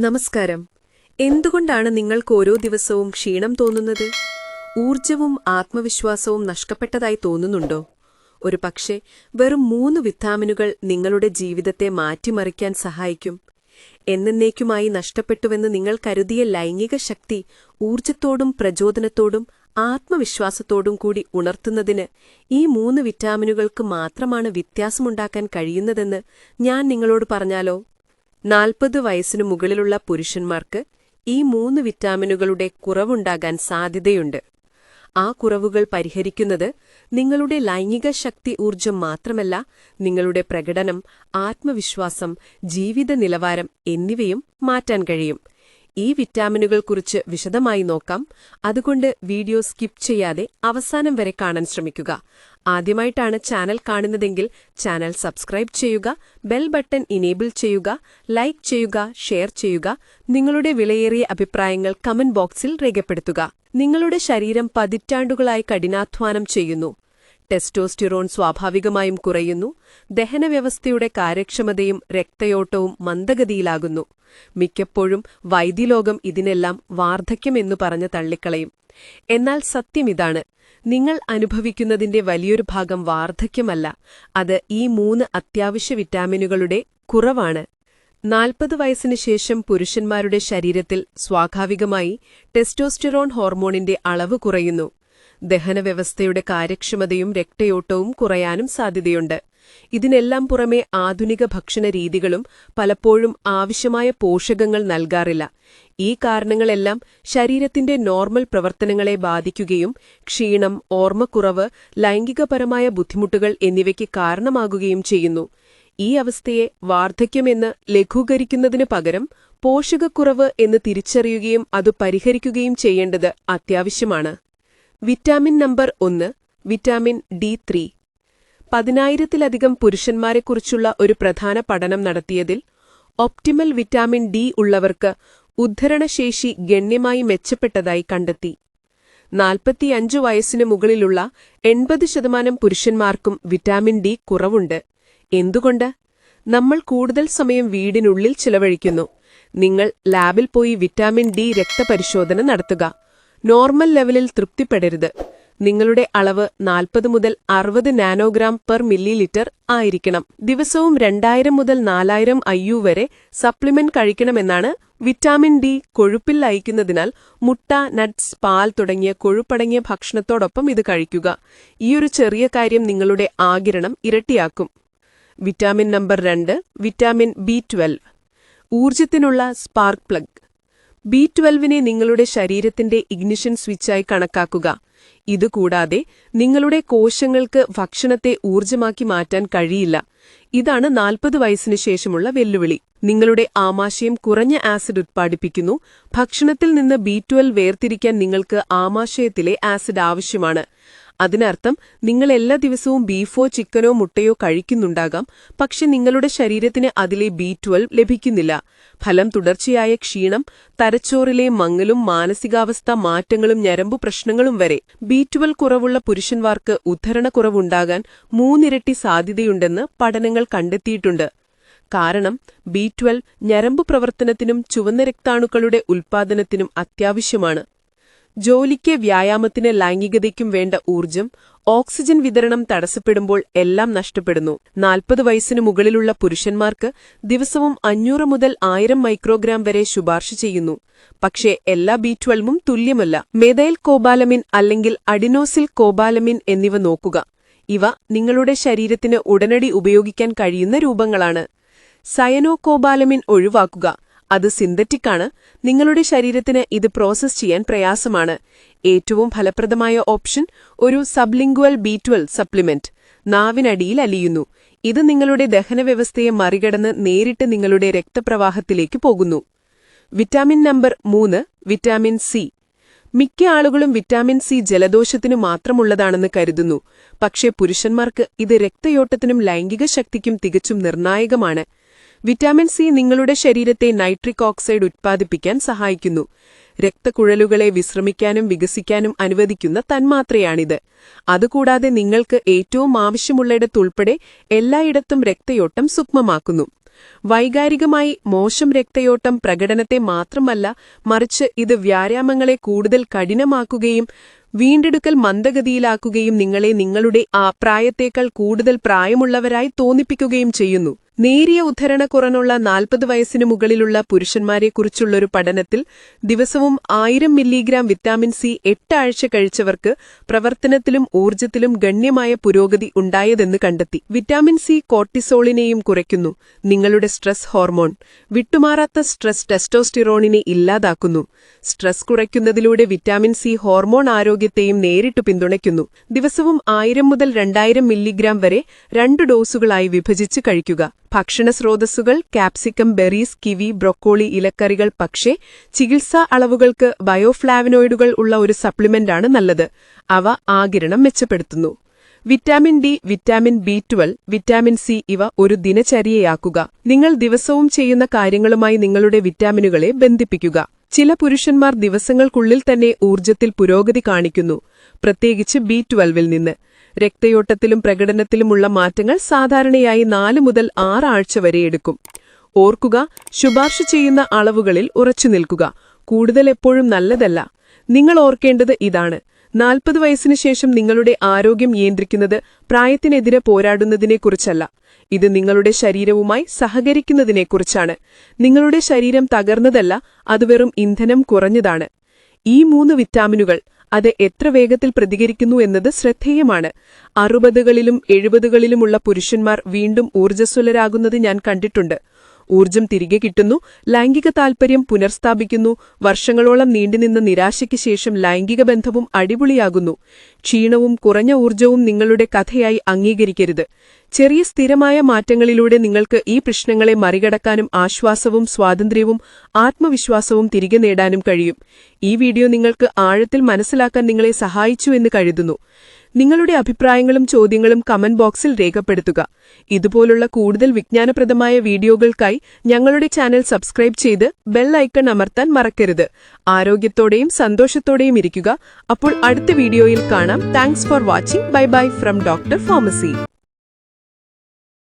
നമസ്കാരം. എന്തുകൊണ്ടാണ് നിങ്ങൾക്ക് ഓരോ ദിവസവും ക്ഷീണം തോന്നുന്നത്? ഊർജവും ആത്മവിശ്വാസവും നഷ്ടപ്പെട്ടതായി തോന്നുന്നുണ്ടോ? ഒരു പക്ഷേ വെറും മൂന്ന് വിറ്റാമിനുകൾ നിങ്ങളുടെ ജീവിതത്തെ മാറ്റിമറിക്കാൻ സഹായിക്കും. എന്നേക്കുമായി നഷ്ടപ്പെട്ടുവെന്ന് നിങ്ങൾ കരുതിയ ലൈംഗിക ശക്തി ഊർജത്തോടും പ്രചോദനത്തോടും ആത്മവിശ്വാസത്തോടും കൂടി ഉണർത്തുന്നതിന് ഈ മൂന്ന് വിറ്റാമിനുകൾക്ക് മാത്രമാണ് വ്യത്യാസമുണ്ടാക്കാൻ കഴിയുന്നതെന്ന് ഞാൻ നിങ്ങളോട് പറഞ്ഞാലോ? നാൽപ്പത് വയസ്സിനു മുകളിലുള്ള പുരുഷന്മാർക്ക് ഈ മൂന്ന് വിറ്റാമിനുകളുടെ കുറവുണ്ടാകാൻ സാധ്യതയുണ്ട്. ആ കുറവുകൾ പരിഹരിക്കുന്നത് നിങ്ങളുടെ ലൈംഗിക ശക്തി ഊർജം മാത്രമല്ല നിങ്ങളുടെ പ്രകടനം ആത്മവിശ്വാസം ജീവിത നിലവാരം എന്നിവയും മാറ്റാൻ കഴിയും. ഈ വിറ്റാമിനുകൾ കുറിച്ച് വിശദമായി നോക്കാം. അതുകൊണ്ട് വീഡിയോ സ്കിപ്പ് ചെയ്യാതെ അവസാനം വരെ കാണാൻ ശ്രമിക്കുക. ആദ്യമായിട്ടാണ് ചാനൽ കാണുന്നതെങ്കിൽ ചാനൽ സബ്സ്ക്രൈബ് ചെയ്യുക ബെൽ ബട്ടൺ ഇനേബിൾ ചെയ്യുക ലൈക്ക് ചെയ്യുക ഷെയർ ചെയ്യുക നിങ്ങളുടെ വിലയേറിയ അഭിപ്രായങ്ങൾ കമന്റ് ബോക്സിൽ രേഖപ്പെടുത്തുക. നിങ്ങളുടെ ശരീരം പതിറ്റാണ്ടുകളായി കഠിനാധ്വാനം ചെയ്യുന്നു. ടെസ്റ്റോസ്റ്റിറോൺ സ്വാഭാവികമായും കുറയുന്നു. ദഹനവ്യവസ്ഥയുടെ കാര്യക്ഷമതയും രക്തയോട്ടവും മന്ദഗതിയിലാകുന്നു. മിക്കപ്പോഴും വൈദ്യലോകം ഇതിനെല്ലാം വാർദ്ധക്യം വാർദ്ധക്യമെന്നു പറഞ്ഞ് തള്ളിക്കളയും. എന്നാൽ സത്യമിതാണ് നിങ്ങൾ അനുഭവിക്കുന്നതിന്റെ വലിയൊരു ഭാഗം വാർദ്ധക്യമല്ല. അത് ഈ മൂന്ന് അത്യാവശ്യ വിറ്റാമിനുകളുടെ കുറവാണ്. നാൽപ്പത് വയസ്സിന് ശേഷം പുരുഷന്മാരുടെ ശരീരത്തിൽ സ്വാഭാവികമായി ടെസ്റ്റോസ്റ്റിറോൺ ഹോർമോണിന്റെ അളവ് കുറയുന്നു. ദഹനവ്യവസ്ഥയുടെ കാര്യക്ഷമതയും രക്തയോട്ടവും കുറയാനും സാധ്യതയുണ്ട്. ഇതിനെല്ലാം പുറമെ ആധുനിക ഭക്ഷണ രീതികളും പലപ്പോഴും ആവശ്യമായ പോഷകങ്ങൾ നൽകാറില്ല. ഈ കാരണങ്ങളെല്ലാം ശരീരത്തിന്റെ നോർമൽ പ്രവർത്തനങ്ങളെ ബാധിക്കുകയും ക്ഷീണം ഓർമ്മക്കുറവ് ലൈംഗികപരമായ ബുദ്ധിമുട്ടുകൾ എന്നിവയ്ക്ക് കാരണമാകുകയും ചെയ്യുന്നു. ഈ അവസ്ഥയെ വാർദ്ധക്യമെന്ന് ലഘൂകരിക്കുന്നതിനു പകരം പോഷകക്കുറവ് എന്ന് തിരിച്ചറിയുകയും അത് പരിഹരിക്കുകയും ചെയ്യേണ്ടത് അത്യാവശ്യമാണ്. വിറ്റാമിൻ നമ്പർ ഒന്ന് വിറ്റാമിൻ ഡി ത്രീ. പതിനായിരത്തിലധികം പുരുഷന്മാരെക്കുറിച്ചുള്ള ഒരു പ്രധാന പഠനം നടത്തിയതിൽ ഒപ്റ്റിമൽ വിറ്റാമിൻ ഡി ഉള്ളവർക്ക് ഉദ്ധരണശേഷി ഗണ്യമായി മെച്ചപ്പെട്ടതായി കണ്ടെത്തി. നാൽപ്പത്തിയഞ്ചു വയസ്സിനു മുകളിലുള്ള എൺപത് ശതമാനം പുരുഷന്മാർക്കും വിറ്റാമിൻ ഡി കുറവുണ്ട്. എന്തുകൊണ്ട്? നമ്മൾ കൂടുതൽ സമയം വീടിനുള്ളിൽ ചിലവഴിക്കുന്നു. നിങ്ങൾ ലാബിൽ പോയി വിറ്റാമിൻ ഡി രക്തപരിശോധന നടത്തുക. നോർമൽ ലെവലിൽ തൃപ്തിപ്പെടരുത്. നിങ്ങളുടെ അളവ് നാൽപ്പത് മുതൽ അറുപത് നാനോഗ്രാം പെർ മില്ലി ലിറ്റർ ആയിരിക്കണം. ദിവസവും രണ്ടായിരം മുതൽ നാലായിരം ഐയു വരെ സപ്ലിമെന്റ് കഴിക്കണമെന്നാണ് വിറ്റാമിൻ ഡി കൊഴുപ്പിൽ ലയിക്കുന്നതിനാൽ മുട്ട നട്ട്സ് പാൽ തുടങ്ങിയ കൊഴുപ്പടങ്ങിയ ഭക്ഷണത്തോടൊപ്പം ഇത് കഴിക്കുക. ഈയൊരു ചെറിയ കാര്യം നിങ്ങളുടെ ആകിരണം ഇരട്ടിയാക്കും. വിറ്റാമിൻ നമ്പർ രണ്ട് വിറ്റാമിൻ ബി ട്വൽവ്. ഊർജത്തിനുള്ള സ്പാർക്ക് പ്ലഗ്. ബി ട്വൽവിനെ നിങ്ങളുടെ ശരീരത്തിന്റെ ഇഗ്നിഷൻ സ്വിച്ചായി കണക്കാക്കുക. ഇതുകൂടാതെ നിങ്ങളുടെ കോശങ്ങൾക്ക് ഭക്ഷണത്തെ ഊർജമാക്കി മാറ്റാൻ കഴിയില്ല. ഇതാണ് നാൽപ്പത് വയസ്സിനു ശേഷമുള്ള വെല്ലുവിളി. നിങ്ങളുടെ ആമാശയം കുറഞ്ഞ ആസിഡ് ഉത്പാദിപ്പിക്കുന്നു. ഭക്ഷണത്തിൽ നിന്ന് ബി ട്വൽവ് വേർതിരിക്കാൻ നിങ്ങൾക്ക് ആമാശയത്തിലെ ആസിഡ് ആവശ്യമാണ്. അതിനർത്ഥം നിങ്ങൾ എല്ലാ ദിവസവും ബീഫോ ചിക്കനോ മുട്ടയോ കഴിക്കുന്നുണ്ടാകാം പക്ഷെ നിങ്ങളുടെ ശരീരത്തിന് അതിലെ ബി ലഭിക്കുന്നില്ല. ഫലം തുടർച്ചയായ ക്ഷീണം തരച്ചോറിലെ മങ്ങലും മാനസികാവസ്ഥ മാറ്റങ്ങളും ഞരമ്പു പ്രശ്നങ്ങളും വരെ. ബി ട്വൽവ് കുറവുള്ള പുരുഷന്മാർക്ക് ഉദ്ധരണക്കുറവുണ്ടാകാൻ മൂന്നിരട്ടി സാധ്യതയുണ്ടെന്ന് പഠനങ്ങൾ കണ്ടെത്തിയിട്ടുണ്ട്. കാരണം ബി ട്വൽവ് ഞരമ്പു പ്രവർത്തനത്തിനും ചുവന്ന രക്താണുക്കളുടെ ഉൽപ്പാദനത്തിനും അത്യാവശ്യമാണ്. ജോലിക്ക് വ്യായാമത്തിന് ലൈംഗികതയ്ക്കും വേണ്ട ഊർജം ഓക്സിജൻ വിതരണം തടസ്സപ്പെടുമ്പോൾ എല്ലാം നഷ്ടപ്പെടുന്നു. നാൽപ്പത് വയസ്സിനു മുകളിലുള്ള പുരുഷന്മാർക്ക് ദിവസവും അഞ്ഞൂറ് മുതൽ ആയിരം മൈക്രോഗ്രാം വരെ ശുപാർശ ചെയ്യുന്നു. പക്ഷേ എല്ലാ ബി ട്വൽവും തുല്യമല്ല. മെതൈൽ കോബാലമിൻ അല്ലെങ്കിൽ അഡിനോസിൽ കോബാലമിൻ എന്നിവ നോക്കുക. ഇവ നിങ്ങളുടെ ശരീരത്തിന് ഉടനടി ഉപയോഗിക്കാൻ കഴിയുന്ന രൂപങ്ങളാണ്. സയനോകോബാലമിൻ ഒഴിവാക്കുക. അത് സിന്തറ്റിക്കാണ്. നിങ്ങളുടെ ശരീരത്തിന് ഇത് പ്രോസസ് ചെയ്യാൻ പ്രയാസമാണ്. ഏറ്റവും ഫലപ്രദമായ ഓപ്ഷൻ ഒരു സബ്ലിംഗ്വൽ ബി ട്വൽവ് സപ്ലിമെന്റ്. നാവിനടിയിൽ അലിയുന്നു. ഇത് നിങ്ങളുടെ ദഹനവ്യവസ്ഥയെ മറികടന്ന് നേരിട്ട് നിങ്ങളുടെ രക്തപ്രവാഹത്തിലേക്ക് പോകുന്നു. വിറ്റാമിൻ നമ്പർ മൂന്ന് വിറ്റാമിൻ സി. മിക്ക ആളുകളും വിറ്റാമിൻ സി ജലദോഷത്തിനു മാത്രമുള്ളതാണെന്ന് കരുതുന്നു. പക്ഷേ പുരുഷന്മാർക്ക് ഇത് രക്തയോട്ടത്തിനും ലൈംഗിക ശക്തിക്കും തികച്ചും നിർണായകമാണ്. വിറ്റാമിൻ സി നിങ്ങളുടെ ശരീരത്തെ നൈട്രിക് ഓക്സൈഡ് ഉത്പാദിപ്പിക്കാൻ സഹായിക്കുന്നു. രക്തക്കുഴലുകളെ വിശ്രമിക്കാനും വികസിക്കാനും അനുവദിക്കുന്ന തന്മാത്രയാണിത്. അതുകൂടാതെ നിങ്ങൾക്ക് ഏറ്റവും ആവശ്യമുള്ളിടത്തുൾപ്പെടെ എല്ലായിടത്തും രക്തയോട്ടം സൂക്ഷ്മമാക്കുന്നു. വൈകാരികമായി മോശം രക്തയോട്ടം പ്രകടനത്തെ മാത്രമല്ല മറിച്ച് ഇത് വ്യായാമങ്ങളെ കൂടുതൽ കഠിനമാക്കുകയും വീണ്ടെടുക്കൽ മന്ദഗതിയിലാക്കുകയും നിങ്ങളെ നിങ്ങളുടെ ആ പ്രായത്തേക്കാൾ കൂടുതൽ പ്രായമുള്ളവരായി തോന്നിപ്പിക്കുകയും ചെയ്യുന്നു. നേരിയ ഉദ്ധരണക്കുറനുള്ള നാൽപ്പത് വയസ്സിനു മുകളിലുള്ള പുരുഷന്മാരെക്കുറിച്ചുള്ളൊരു പഠനത്തിൽ ദിവസവും ആയിരം മില്ലിഗ്രാം വിറ്റാമിൻ സി എട്ടാഴ്ച കഴിച്ചവർക്ക് പ്രവർത്തനത്തിലും ഊർജത്തിലും ഗണ്യമായ പുരോഗതി ഉണ്ടായതെന്ന് കണ്ടെത്തി. വിറ്റാമിൻ സി കോർട്ടിസോളിനെയും കുറയ്ക്കുന്നു. നിങ്ങളുടെ സ്ട്രെസ് ഹോർമോൺ വിട്ടുമാറാത്ത സ്ട്രെസ് ടെസ്റ്റോസ്റ്റിറോണിനെ ഇല്ലാതാക്കുന്നു. സ്ട്രെസ് കുറയ്ക്കുന്നതിലൂടെ വിറ്റാമിൻ സി ഹോർമോൺ ആരോഗ്യത്തെയും നേരിട്ട് പിന്തുണയ്ക്കുന്നു. ദിവസവും ആയിരം മുതൽ രണ്ടായിരം മില്ലിഗ്രാം വരെ രണ്ട് ഡോസുകളായി വിഭജിച്ച് കഴിക്കുക. ഭക്ഷണ സ്രോതസ്സുകൾ കാപ്സിക്കം ബെറീസ് കിവി ബ്രൊക്കോളി ഇലക്കറികൾ പക്ഷേ ചികിത്സാ അളവുകൾക്ക് ബയോഫ്ലാവനോയിഡുകൾ ഉള്ള ഒരു സപ്ലിമെന്റാണ് നല്ലത്. അവ ആകിരണം മെച്ചപ്പെടുത്തുന്നു. Vitamin D vitamin B twelve vitamin C ഇവ ഒരു ദിനചര്യയാക്കുക. നിങ്ങൾ ദിവസവും ചെയ്യുന്ന കാര്യങ്ങളുമായി നിങ്ങളുടെ വിറ്റാമിനുകളെ ബന്ധിപ്പിക്കുക. ചില പുരുഷന്മാർ ദിവസങ്ങൾക്കുള്ളിൽ തന്നെ ഊർജത്തിൽ പുരോഗതി കാണിക്കുന്നു. പ്രത്യേകിച്ച് ബി ട്വൽവിൽ നിന്ന്. രക്തയോട്ടത്തിലും പ്രകടനത്തിലുമുള്ള മാറ്റങ്ങൾ സാധാരണയായി നാല് മുതൽ ആറ് ആഴ്ച വരെ എടുക്കും. ഓർക്കുക ശുപാർശ ചെയ്യുന്ന അളവുകളിൽ ഉറച്ചു നിൽക്കുക. കൂടുതൽ എപ്പോഴും നല്ലതല്ല. നിങ്ങൾ ഓർക്കേണ്ടത് ഇതാണ്. നാൽപ്പത് വയസ്സിനു ശേഷം നിങ്ങളുടെ ആരോഗ്യം നിയന്ത്രിക്കുന്നത് പ്രായത്തിനെതിരെ പോരാടുന്നതിനെക്കുറിച്ചല്ല. ഇത് നിങ്ങളുടെ ശരീരവുമായി സഹകരിക്കുന്നതിനെക്കുറിച്ചാണ്. നിങ്ങളുടെ ശരീരം തകർന്നതല്ല അത് വെറും ഇന്ധനം കുറഞ്ഞതാണ്. ഈ മൂന്ന് വിറ്റാമിനുകൾ അത് എത്ര വേഗത്തിൽ പ്രതികരിക്കുന്നു എന്നത് ശ്രദ്ധേയമാണ്. അറുപതുകളിലും എഴുപതുകളിലുമുള്ള പുരുഷന്മാർ വീണ്ടും ഊർജസ്വലരാകുന്നത് ഞാൻ കണ്ടിട്ടുണ്ട്. ഊർജം തിരികെ കിട്ടുന്നു ലൈംഗിക താൽപര്യം പുനർസ്ഥാപിക്കുന്നു വർഷങ്ങളോളം നീണ്ടുനിന്ന നിരാശയ്ക്ക് ശേഷം ലൈംഗിക ബന്ധവും അടിപൊളിയാകുന്നു. ക്ഷീണവും കുറഞ്ഞ ഊർജവും നിങ്ങളുടെ കഥയായി അംഗീകരിക്കരുത്. ചെറിയ സ്ഥിരമായ മാറ്റങ്ങളിലൂടെ നിങ്ങൾക്ക് ഈ പ്രശ്നങ്ങളെ മറികടക്കാനും ആശ്വാസവും സ്വാതന്ത്ര്യവും ആത്മവിശ്വാസവും തിരികെ നേടാനും കഴിയും. ഈ വീഡിയോ നിങ്ങൾക്ക് ആഴത്തിൽ മനസ്സിലാക്കാൻ നിങ്ങളെ സഹായിച്ചു എന്ന് കരുതുന്നു. നിങ്ങളുടെ അഭിപ്രായങ്ങളും ചോദ്യങ്ങളും കമന്റ് ബോക്സിൽ രേഖപ്പെടുത്തുക. ഇതുപോലുള്ള കൂടുതൽ വിജ്ഞാനപ്രദമായ വീഡിയോകൾക്കായി ഞങ്ങളുടെ ചാനൽ സബ്സ്ക്രൈബ് ചെയ്ത് ബെൽ ഐക്കൺ അമർത്താൻ മറക്കരുത്. ആരോഗ്യത്തോടെയും സന്തോഷത്തോടെയും ഇരിക്കുക. അപ്പോൾ അടുത്ത വീഡിയോയിൽ കാണാം. Thanks for watching. Bye bye. From doctor pharmacy